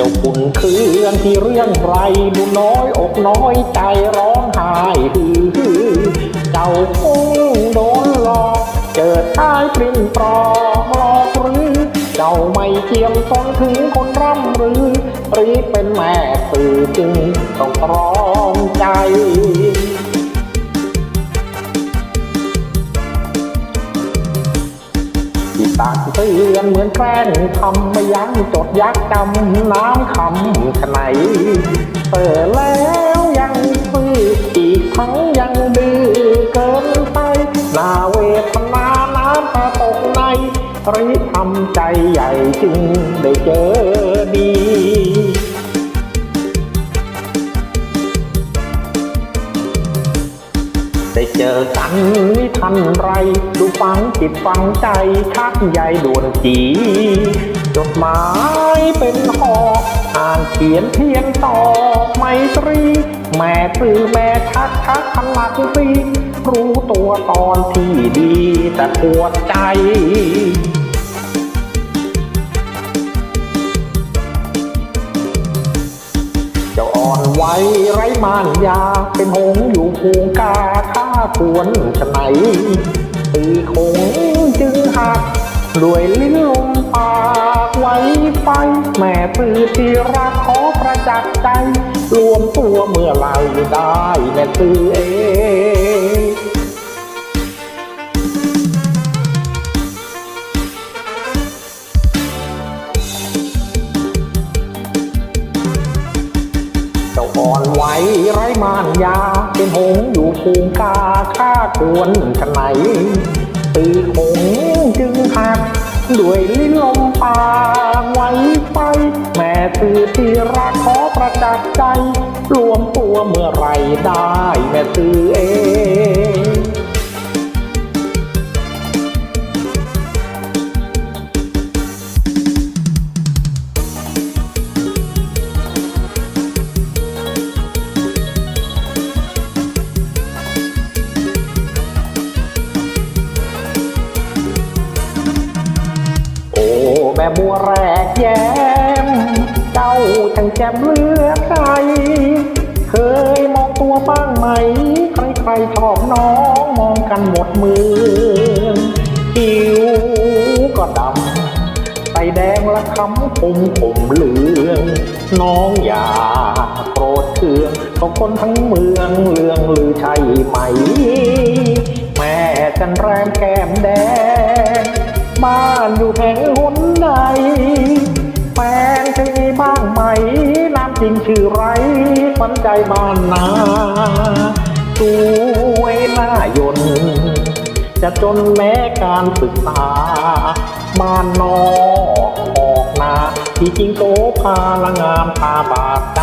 ตือนที่เรื่องไรดูน้อยอกน้อยใจร้องไห้ฮือเจ้าคงโดนหลอกเกิดชายปลิ้นปลอกหลอกหรือ เจ้าไม่เทียมตนถึงคนร่ำหรือหรือเป็นแม่สื่อจึงต้องตรอมใจ ตากเตือนเหมือนแป้งทำไม่ยั้งจดยักจำน้ำคำขไหนเปิดแล้วยังฟื้ออีกทั้งยังดื้อเกินไปนาเวทนาน้ำตาตกในรีทำใจใหญ่จึงได้เจอดี ได้เจอกันไม่ทันไร ดูฟังจิตฟังใจชักใยด่วนจีจดหมายเป็นหอกอ่านเขียนเพียงต่อไมตรี แม่ตื้อแม่ชักชักขลักสีรู้ตัวตอนที่ดี แต่ปวดใจเจ้าอ่อนไว้ไร้มานยา เป็นหงอยู่ภูงกาข้า ควรจะไหนตีคงจึงหักด้วยลิ้นลมปากไว้ไปแม่ปือที่รักขอประจักษ์ใจ รวมตัวเมื่อไหรได้แม่ตือเอง อ่อนไหวไร้มานยา เป็นหงอยู่ภูงกาข้าควรขไหนตีหงจึงหัก ด้วยลิ้นลมปากไว้ไปแม่ตือที่รักขอประจักษ์ใจ รวมตัวเมื่อไรได้แม่ตือเอง บัวแรกแย้ม เจ้าช่างแจ่มเหลือใคร เคยมองตัวบ้างไหม ใครๆชอบน้องมองกันหมดเมืองผิวก็ดำใสแดงละคำผมผมเหลือง น้องอย่าโกรธเคืองก็คนทั้งเมืองเลืองลือใช่ไหม แม่จันแรมแก้มแดง ใจบ้านนาสวยหน้ายน จะจนแม้การศึกษา บ้านนอกออกนาที่จริงโสภาละงามตาบาดใจ